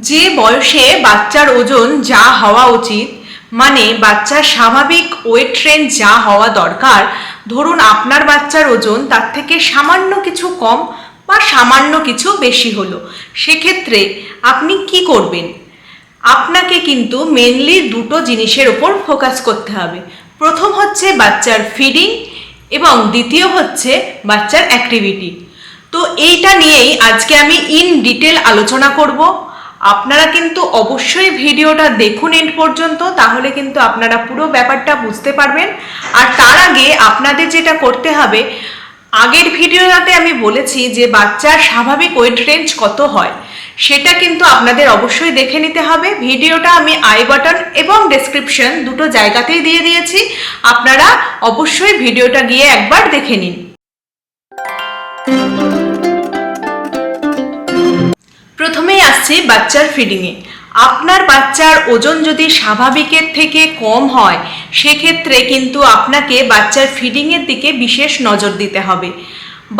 যে বয়সে বাচ্চার ওজন যা হওয়া উচিত মানে বাচ্চার স্বাভাবিক ওয়েট রেঞ্জ যা হওয়া দরকার, ধরুন আপনার বাচ্চার ওজন তার থেকে সামান্য কিছু কম বা সামান্য কিছু বেশি হলো। সেক্ষেত্রে আপনি কি করবেন? আপনাকে কিন্তু মেনলি দুটো জিনিসের ওপর ফোকাস করতে হবে। প্রথম হচ্ছে বাচ্চার ফিডিং এবং দ্বিতীয় হচ্ছে বাচ্চার অ্যাক্টিভিটি তো এইটা নিয়েই আজকে আমি ইন ডিটেল আলোচনা করব। আপনারা কিন্তু অবশ্যই ভিডিওটা দেখুন এন্ড পর্যন্ত, তাহলে কিন্তু আপনারা পুরো ব্যাপারটা বুঝতে পারবেন। আর তার আগে আপনাদের যেটা করতে হবে, আগের ভিডিওটাতে আমি বলেছি যে বাচ্চার স্বাভাবিক ওয়েট রেঞ্জ কত হয়, সেটা কিন্তু আপনাদের অবশ্যই দেখে নিতে হবে। ভিডিওটা আমি আই বাটন এবং ডেসক্রিপশন দুটো জায়গাতেই দিয়ে দিয়েছি। আপনারা অবশ্যই ভিডিওটা গিয়ে একবার দেখে নিন। প্রথমেই আসছি বাচ্চার ফিডিংয়ে আপনার বাচ্চার ওজন যদি স্বাভাবিকের থেকে কম হয়, সেক্ষেত্রে কিন্তু আপনাকে বাচ্চার ফিডিংয়ের দিকে বিশেষ নজর দিতে হবে।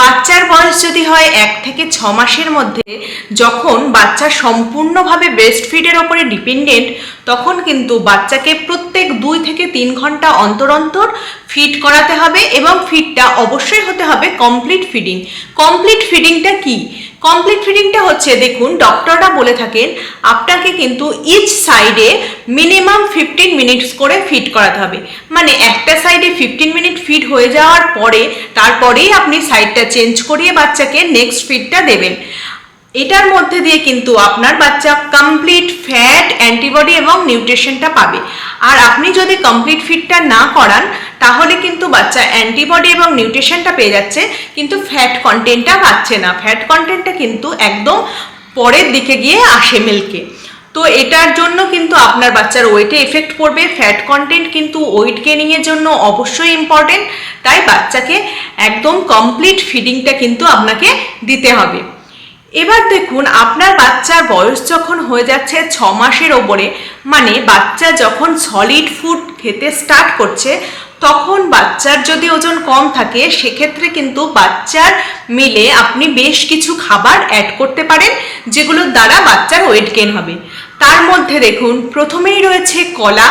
বাচ্চার বয়স যদি হয় এক থেকে ছ মাসের মধ্যে, যখন বাচ্চা সম্পূর্ণভাবে ব্রেস্ট ফিডের ওপরে ডিপেন্ডেন্ট তখন কিন্তু বাচ্চাকে প্রত্যেক দুই থেকে তিন ঘণ্টা অন্তর অন্তর ফিড করাতে হবে এবং ফিডটা অবশ্যই হতে হবে কমপ্লিট ফিডিং কমপ্লিট ফিডিংটা কি? কমপ্লিট ফিডিংটা হচ্ছে, দেখুন ডক্টররা বলে থাকেন, আপনাকে কিন্তু ইচ সাইডে মিনিমাম ফিফটিন মিনিটস করে ফিট করাতে হবে। মানে একটা সাইডে ফিফটিন মিনিট ফিট হয়ে যাওয়ার পরে, তারপরেই আপনি সাইডটা চেঞ্জ করিয়ে বাচ্চাকে নেক্সট ফিডটা দেবেন। এটার মধ্যে দিয়ে কিন্তু আপনার বাচ্চা কমপ্লিট ফ্যাট অ্যান্টিবডি এবং নিউট্রিশনটা পাবে। আর আপনি যদি কমপ্লিট ফিটটা না করান, তাহলে কিন্তু বাচ্চা অ্যান্টিবডি এবং নিউট্রিশনটা পেয়ে যাচ্ছে, কিন্তু ফ্যাট কন্টেন্টটা পাচ্ছে না। ফ্যাট কন্টেন্টটা কিন্তু একদম পরের দিকে গিয়ে আসে মিল্কে তো এটার জন্য কিন্তু আপনার বাচ্চার ওয়েটে এফেক্ট পড়বে। ফ্যাট কন্টেন্ট কিন্তু ওয়েট গেনিংয়ের জন্য অবশ্যই ইম্পর্টেন্ট তাই বাচ্চাকে একদম কমপ্লিট ফিডিংটা কিন্তু আপনাকে দিতে হবে। এবার দেখুন, আপনার বাচ্চার বয়স যখন হয়ে যাচ্ছে ছ মাসের ওপরে মানে বাচ্চা যখন সলিড ফুড খেতে স্টার্ট করছে, তখন বাচ্চার যদি ওজন কম থাকে, সেক্ষেত্রে কিন্তু বাচ্চার মিলে আপনি বেশ কিছু খাবার অ্যাড করতে পারেন, যেগুলোর দ্বারা বাচ্চার ওয়েট গেন হবে। তার মধ্যে দেখুন, প্রথমেই রয়েছে কলা।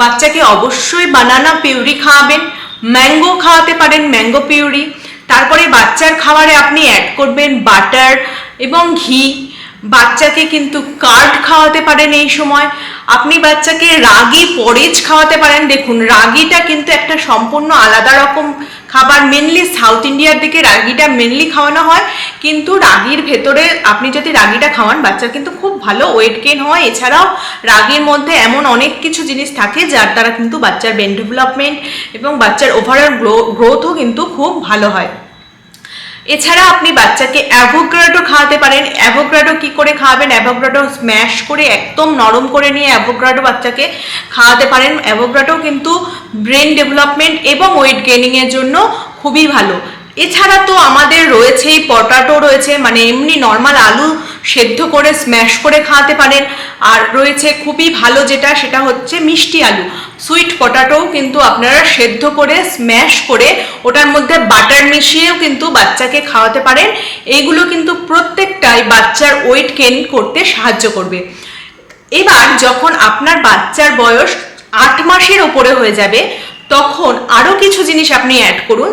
বাচ্চাকে অবশ্যই বানানা পিউরি খাওয়াবেন ম্যাঙ্গো খাওয়াতে পারেন ম্যাঙ্গো পিউরি তারপরে বাচ্চার খাবারে আপনি অ্যাড করবেন বাটার এবং ঘি। বাচ্চাকে কিন্তু কার্ড খাওয়াতে পারেন এই সময়। আপনি বাচ্চাকে রাগি পরেজ খাওয়াতে পারেন। দেখুন, রাগিটা কিন্তু একটা সম্পূর্ণ আলাদা রকম খাবার। মেনলি সাউথ ইন্ডিয়ার দিকে রাগিটা মেনলি খাওয়ানো হয়। কিন্তু রাগির ভেতরে আপনি যদি রাগিটা খাওয়ান, বাচ্চার কিন্তু খুব ভালো ওয়েট গেইন হয়। এছাড়াও রাগির মধ্যে এমন অনেক কিছু জিনিস থাকে, যার দ্বারা কিন্তু বাচ্চার ব্রেন ডেভেলপমেন্ট এবং বাচ্চার ওভারঅল গ্রোথও কিন্তু খুব ভালো হয়। এছাড়া আপনি বাচ্চাকে অ্যাভোগ্রাডো খাওয়াতে পারেন। অ্যাভোগ্রাডো কি করে খাওয়াবেন? অ্যাভোগ্রাডো স্ম্যাশ করে একদম নরম করে নিয়ে অ্যাভোগ্রাডো বাচ্চাকে খাওয়াতে পারেন। অ্যাভোগ্রাডো কিন্তু ব্রেন ডেভেলপমেন্ট এবং ওয়েট গেনিংয়ের জন্য খুবই ভালো। এছাড়া তো আমাদের রয়েছেই, পটাটো রয়েছে মানে এমনি নর্মাল আলু সেদ্ধ করে স্ম্যাশ করে খাওয়াতে পারেন। আর রয়েছে খুবই ভালো যেটা, সেটা হচ্ছে মিষ্টি আলু। সুইট পটাটোও কিন্তু আপনারা সেদ্ধ করে স্ম্যাশ করে, ওটার মধ্যে বাটার মিশিয়েও কিন্তু বাচ্চাকে খাওয়াতে পারেন। এইগুলো কিন্তু প্রত্যেকটাই বাচ্চার ওয়েট গেইন করতে সাহায্য করবে। এবার যখন আপনার বাচ্চার বয়স আট মাসের ওপরে হয়ে যাবে, তখন আরও কিছু জিনিস আপনি অ্যাড করুন।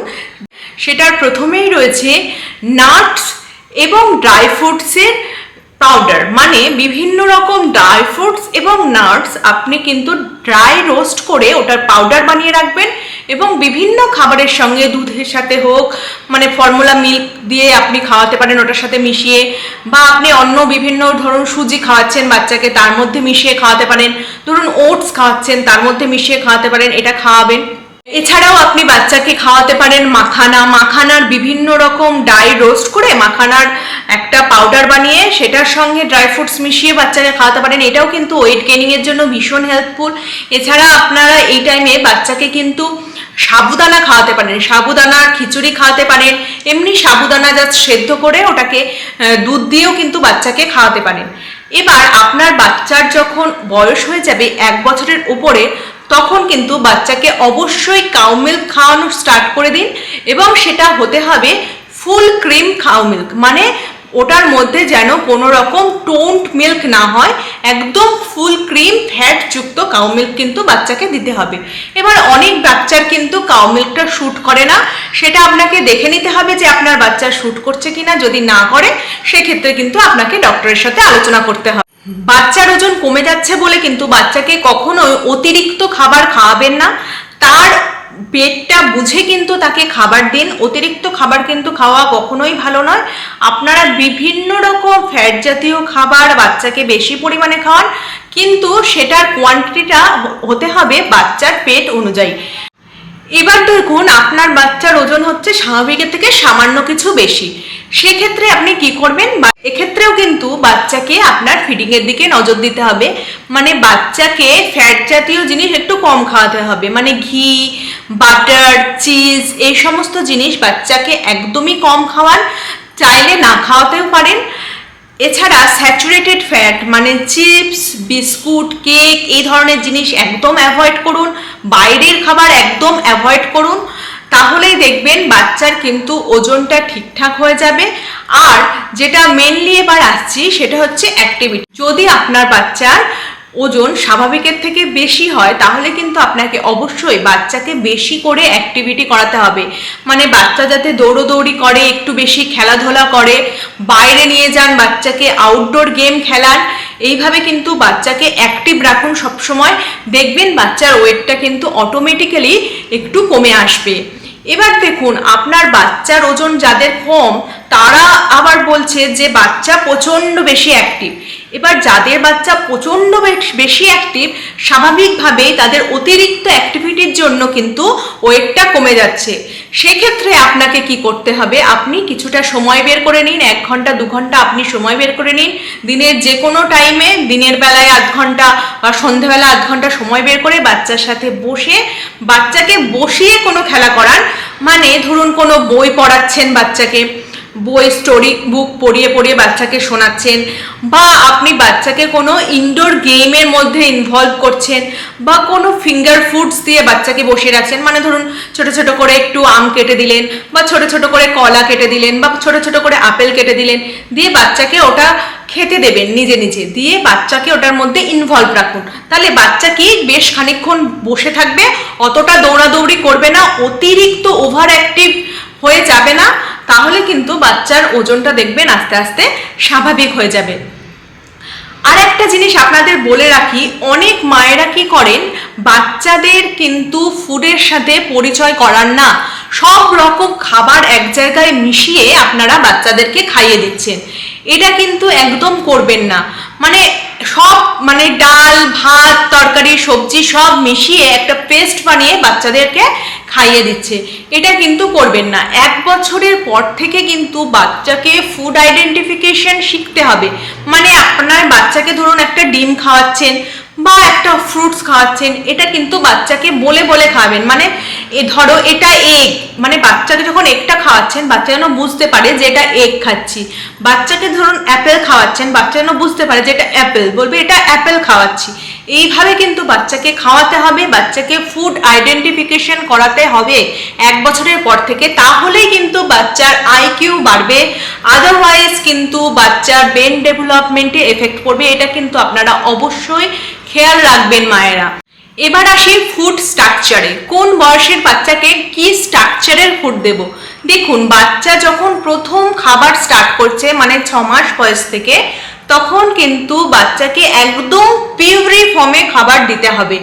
সেটার প্রথমেই রয়েছে নাটস এবং ড্রাই ফ্রুটসের পাউডার। মানে বিভিন্ন রকম ড্রাই ফ্রুটস এবং নাটস আপনি কিন্তু ড্রাই রোস্ট করে ওটার পাউডার বানিয়ে রাখবেন এবং বিভিন্ন খাবারের সঙ্গে দুধের সাথে হোক মানে ফর্মুলা মিল্ক দিয়ে আপনি খাওয়াতে পারেন ওটার সাথে মিশিয়ে, বা আপনি অন্য বিভিন্ন ধরুন সুজি খাওয়াচ্ছেন বাচ্চাকে, তার মধ্যে মিশিয়ে খাওয়াতে পারেন। ধরুন ওটস খাওয়াচ্ছেন, তার মধ্যে মিশিয়ে খাওয়াতে পারেন, এটা খাওয়াবেন। এছাড়াও আপনি বাচ্চাকে খাওয়াতে পারেন মাখানা। মাখানার বিভিন্ন রকম ডাই রোস্ট করে মাখানার একটা পাউডার বানিয়ে সেটার সঙ্গে ড্রাই ফ্রুটস মিশিয়ে বাচ্চাকে খাওয়াতে পারেন। এটাও কিন্তু ওয়েট গেনিংয়ের জন্য ভীষণ হেল্পফুল এছাড়া আপনারা এই টাইমে বাচ্চাকে কিন্তু সাবুদানা খাওয়াতে পারেন। সাবুদানা, খিচুড়ি খাওয়াতে পারেন। এমনি সাবুদানা যা সেদ্ধ করে ওটাকে দুধ দিয়েও কিন্তু বাচ্চাকে খাওয়াতে পারেন। এবার আপনার বাচ্চার যখন বয়স হয়ে যাবে এক বছরের উপরে তখন কিন্তু বাচ্চাকে অবশ্যই কাউ মিল্ক খাওয়ানো স্টার্ট করে দিন এবং সেটা হতে হবে ফুল ক্রিম কাউ মিল্ক মানে ওটার মধ্যে যেন কোনো রকম টোন্ট মিল্ক না হয়, একদম ফুল ক্রিম ফ্যাট যুক্ত কাউ মিল্ক কিন্তু বাচ্চাকে দিতে হবে। এবার অনেক বাচ্চার কিন্তু কাউ মিল্কটা শ্যুট করে না, সেটা আপনাকে দেখে নিতে হবে যে আপনার বাচ্চা শ্যুট করছে কিনা, যদি না করে, সেক্ষেত্রে কিন্তু আপনাকে ডক্টরের সাথে আলোচনা করতে হবে। বাচ্চার ওজন কমে যাচ্ছে বলে কিন্তু বাচ্চাকে কখনোই অতিরিক্ত খাবার খাওয়াবেন না। তার পেটটা বুঝে কিন্তু তাকে খাবার দিন। অতিরিক্ত খাবার কিন্তু খাওয়া কখনোই ভালো নয়। আপনারা বিভিন্ন রকম ফ্যাট জাতীয় খাবার বাচ্চাকে বেশি পরিমাণে খাওয়ান, কিন্তু সেটার কোয়ান্টিটিটা হতে হবে বাচ্চার পেট অনুযায়ী। এবার দেখুন, আপনার বাচ্চার ওজন হচ্ছে স্বাভাবিকের থেকে সামান্য কিছু বেশি। সেক্ষেত্রে আপনি কি করবেন? এক্ষেত্রেও কিন্তু বাচ্চাকে আপনার ফিডিং এর দিকে নজর দিতে হবে। মানে বাচ্চাকে ফ্যাট জাতীয় জিনিস একটু কম খাওয়াতে হবে। মানে ঘি বাটার চিজ এই সমস্ত জিনিস বাচ্চাকে একদমই কম খাওয়ান। চাইলে না খাওয়াতেও পারেন। এছাড়া স্যাচুরেটেড ফ্যাট মানে চিপস, বিস্কুট, কেক, এই ধরনের জিনিস একদম অ্যাভয়েড করুন। বাইরের খাবার একদম অ্যাভয়েড করুন। তাহলেই দেখবেন বাচ্চার কিন্তু ওজনটা ঠিকঠাক হয়ে যাবে। আর যেটা মেনলি এবার আসছি, সেটা হচ্ছে অ্যাক্টিভিটি যদি আপনার বাচ্চার ওজন স্বাভাবিকের থেকে বেশি হয়, তাহলে কিন্তু আপনাকে অবশ্যই বাচ্চাকে বেশি করে অ্যাক্টিভিটি করাতে হবে। মানে বাচ্চা যাতে দৌড়োদৌড়ি করে, একটু বেশি খেলাধুলা করে, বাইরে নিয়ে যান বাচ্চাকে আউটডোর গেম খেলান, এইভাবে কিন্তু বাচ্চাকে অ্যাক্টিভ রাখুন সবসময়। দেখবেন বাচ্চার ওয়েটটা কিন্তু অটোমেটিক্যালি একটু কমে আসবে। এবার দেখুন, আপনার বাচ্চার ওজন যাদের কম, তারা আবার বলছে যে বাচ্চা প্রচণ্ড বেশি অ্যাক্টিভ এবার যাদের বাচ্চা প্রচণ্ড বেশ- অ্যাক্টিভ স্বাভাবিকভাবেই তাদের অতিরিক্ত অ্যাক্টিভিটির জন্য কিন্তু ওয়েটটা কমে যাচ্ছে। সেক্ষেত্রে আপনাকে কি করতে হবে? আপনি কিছুটা সময় বের করে নিন, এক ঘণ্টা, দু ঘণ্টা আপনি সময় বের করে নিন। দিনের যে কোনো টাইমে দিনের বেলায় আধ ঘণ্টা বা সন্ধেবেলা আধ ঘণ্টা সময় বের করে বাচ্চার সাথে বসে, বাচ্চাকে বসিয়ে কোনো খেলা করান। মানে ধরুন কোনো বই পড়াচ্ছেন বাচ্চাকে বই স্টোরি বুক পড়িয়ে পড়িয়ে বাচ্চাকে শোনাচ্ছেন বা আপনি বাচ্চাকে কোনো ইনডোর গেমের মধ্যে ইনভলভ করছেন বা কোনো ফিঙ্গার ফুডস দিয়ে বাচ্চাকে বসিয়ে রাখছেন মানে ধরুন ছোট ছোট করে একটু আম কেটে দিলেন বা ছোট ছোট করে কলা কেটে দিলেন বা ছোট ছোট করে আপেল কেটে দিলেন, দিয়ে বাচ্চাকে ওটা খেতে দেবেন নিজে নিজে, দিয়ে বাচ্চাকে ওটার মধ্যে ইনভলভ রাখুন। তাহলে বাচ্চা কি বেশ খানিকক্ষণ বসে থাকবে, অতটা দৌড়াদৌড়ি করবে না, অতিরিক্ত ওভার অ্যাক্টিভ হয়ে যাবে না, তাহলে বাচ্চার ওজনটা দেখবেন আস্তে আস্তে স্বাভাবিক হয়ে যাবে। আর একটা জিনিস আপনাদের বলে রাখি, অনেক মায়েরা কি করেন? বাচ্চাদের কিন্তু ফুডের সাথে পরিচয় করান না। সব রকম খাবার এক জায়গায় মিশিয়ে আপনারা বাচ্চাদেরকে খাইয়ে দিচ্ছেন। এটা কিন্তু একদম করবেন না। মানে সব মানে ডাল, ভাত, তরকারি, সবজি সব মিশিয়ে একটা পেস্ট বানিয়ে বাচ্চাদেরকে খাইয়ে দিচ্ছে। এটা কিন্তু করবেন না। এক বছরের পর থেকে কিন্তু বাচ্চাকে ফুড আইডেন্টিফিকেশন শিখতে হবে। মানে আপনার বাচ্চাকে ধরুন একটা ডিম খাওয়াচ্ছেন বা একটা ফ্রুটস খাওয়াচ্ছেন এটা কিন্তু বাচ্চাকে বলে বলে খাবেন। মানে এ ধরো এটা এগ মানে বাচ্চাকে যখন এগটা খাওয়াচ্ছেন, বাচ্চা যেন বুঝতে পারে যে এটা এগ খাচ্ছি। বাচ্চাকে ধরুন অ্যাপেল খাওয়াচ্ছেন, বাচ্চা যেন বুঝতে পারে যে এটা অ্যাপেল বলবে এটা অ্যাপেল খাওয়াচ্ছি। এইভাবে কিন্তু বাচ্চাকে খাওয়াতে হবে, বাচ্চাকে ফুড আইডেন্টিফিকেশন করাতে হবে এক বছরের পর থেকে। তাহলেই কিন্তু বাচ্চার আইকিউ বাড়বে। আদারওয়াইজ কিন্তু বাচ্চার ব্রেন ডেভেলপমেন্টে এফেক্ট পড়বে। এটা কিন্তু আপনারা অবশ্যই খেয়াল রাখবেন মায়েরা। এবার আসি ফুড স্ট্রাকচারে কোন বয়সের বাচ্চাকে কি স্ট্রাকচারের ফুড দেব? দেখুন, বাচ্চা যখন প্রথম খাবার স্টার্ট করছে মানে ছ মাস বয়স থেকে তখন কিন্তু বাচ্চাকে একদম পিউরি ফর্মে খাবার দিতে হবে।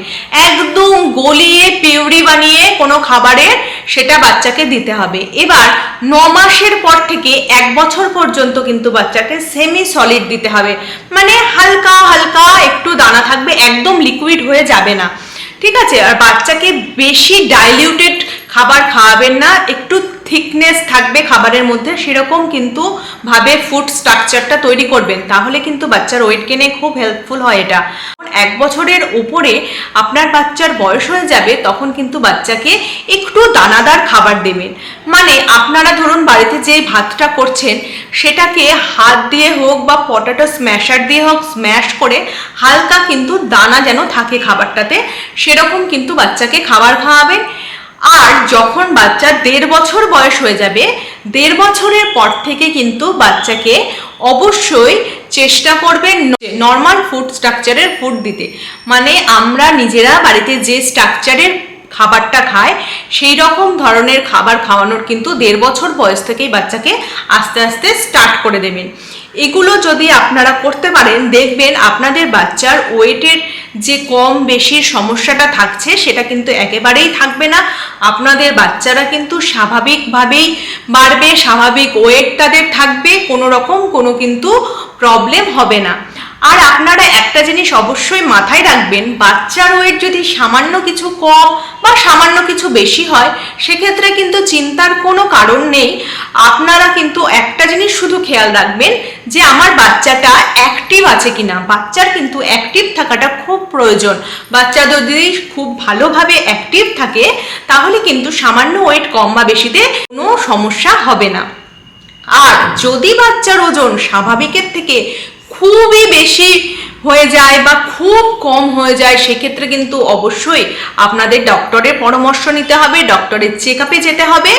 একদম গলিয়ে পিউরি বানিয়ে কোনো খাবারের সেটা বাচ্চাকে দিতে হবে। এবার ন মাসের পর থেকে এক বছর পর্যন্ত কিন্তু বাচ্চাকে সেমি সলিড দিতে হবে। মানে হালকা হালকা একটু দানা থাকবে, একদম লিকুইড হয়ে যাবে না। ঠিক আছে? আর বাচ্চাকে বেশি ডাইলিউটেড খাবার খাওয়াবেন না, একটু থিকনেস থাকবে খাবারের মধ্যে, সেরকম কিন্তু ভাবে ফুড স্ট্রাকচারটা তৈরি করবেন। তাহলে কিন্তু বাচ্চার ওয়েট গেনে খুব হেল্পফুল হয় এটা। এক বছরের উপরে আপনার বাচ্চার বয়স হয়ে যাবে, তখন কিন্তু বাচ্চাকে একটু দানাদার খাবার দেবেন। মানে আপনারা ধরুন বাড়িতে যে ভাতটা করছেন, সেটাকে হাত দিয়ে হোক বা পটাটো স্ম্যাশার দিয়ে হোক স্ম্যাশ করে হালকা কিন্তু দানা যেন থাকে খাবারটাতে, সেরকম কিন্তু বাচ্চাকে খাবার খাওয়াবেন। আর যখন বাচ্চা দেড় বছর বয়স হয়ে যাবে, দেড় বছরের পর থেকে কিন্তু বাচ্চাকে অবশ্যই চেষ্টা করবেন নর্মাল ফুড স্ট্রাকচারের ফুড দিতে। মানে আমরা নিজেরা বাড়িতে যে স্ট্রাকচারের খাবারটা খায় সেই রকম ধরনের খাবার খাওয়ানোর কিন্তু দেড় বছর বয়স থেকেই বাচ্চাকে আস্তে আস্তে স্টার্ট করে দেবেন। এগুলো যদি আপনারা করতে পারেন, দেখবেন আপনাদের বাচ্চার ওয়েটের যে কম বেশির সমস্যাটা থাকছে, সেটা কিন্তু একেবারেই থাকবে না। আপনাদের বাচ্চারা কিন্তু স্বাভাবিকভাবেই বাড়বে, স্বাভাবিক ওয়েট তাদের থাকবে, কোনো রকম কোনো কিন্তু প্রবলেম হবে না। আর আপনারা একটা জিনিস অবশ্যই মাথায় রাখবেন বাচ্চার ওয়েট যদি সামান্য কিছু কম বা সামান্য কিছু বেশি হয়, সেক্ষেত্রে কিন্তু চিন্তার কোনো কারণ নেই। আপনারা কিন্তু একটা জিনিস শুধু খেয়াল রাখবেন যে আমার বাচ্চাটা অ্যাক্টিভ আছে কিনা। বাচ্চার কিন্তু অ্যাক্টিভ থাকাটা খুব প্রয়োজন। বাচ্চা যদি খুব ভালোভাবে অ্যাক্টিভ থাকে, তাহলে কিন্তু সামান্য ওয়েট কম বা বেশিতে কোনো সমস্যা হবে না। আর যদি বাচ্চার ওজন স্বাভাবিকের থেকে খুবই বেশি হয়ে যায় বা খুব কম হয়ে যায়, সেক্ষেত্রে কিন্তু অবশ্যই আপনাদের ডক্টরের পরামর্শ নিতে হবে ডক্টরের চেক আপে যেতে হবে।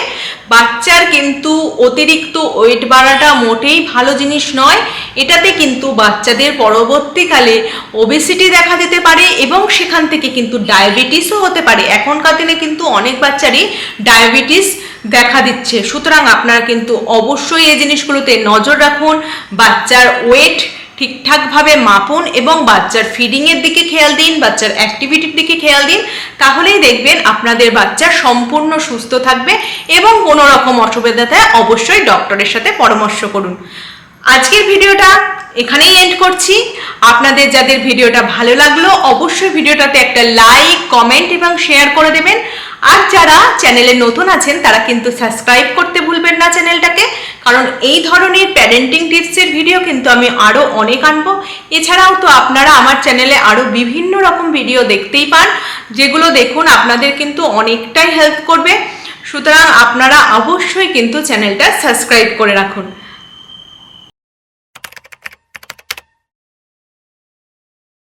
বাচ্চার কিন্তু অতিরিক্ত ওয়েট বাড়াটা মোটেই ভালো জিনিস নয়। এটাতে কিন্তু বাচ্চাদের পরবর্তীকালে ওবেসিটি দেখা দিতে পারে এবং সেখান থেকে কিন্তু ডায়াবেটিসও হতে পারে। এখনকার দিনে কিন্তু অনেক বাচ্চারই ডায়াবেটিস দেখা দিচ্ছে। সুতরাং আপনারা কিন্তু অবশ্যই এই জিনিসগুলোতে নজর রাখুন। বাচ্চার ওয়েট ঠিকঠাকভাবে মাপুন এবং বাচ্চার ফিডিংয়ের দিকে খেয়াল দিন, বাচ্চার অ্যাক্টিভিটির দিকে খেয়াল দিন, তাহলেই দেখবেন আপনাদের বাচ্চা সম্পূর্ণ সুস্থ থাকবে এবং কোনো রকম অসুবিধাতে অবশ্যই ডক্টরের সাথে পরামর্শ করুন। আজকের ভিডিওটা এখানেই এন্ড করছি। আপনাদের যাদের ভিডিওটা ভালো লাগল, অবশ্যই ভিডিওটাতে একটা লাইক কমেন্ট এবং শেয়ার করে দেবেন। আর যারা চ্যানেলে নতুন আছেন, তারা কিন্তু সাবস্ক্রাইব করতে ভুলবেন না চ্যানেলটাকে কারণ এই ধরনের প্যারেন্টিং টিপসের ভিডিও কিন্তু আমি আরও অনেক আনব। এছাড়াও তো আপনারা আমার চ্যানেলে আরও বিভিন্ন রকম ভিডিও দেখতেই পান। যেগুলো দেখুন, আপনাদের কিন্তু অনেকটাই হেল্প করবে। সুতরাং আপনারা অবশ্যই কিন্তু চ্যানেলটা সাবস্ক্রাইব করে রাখুন।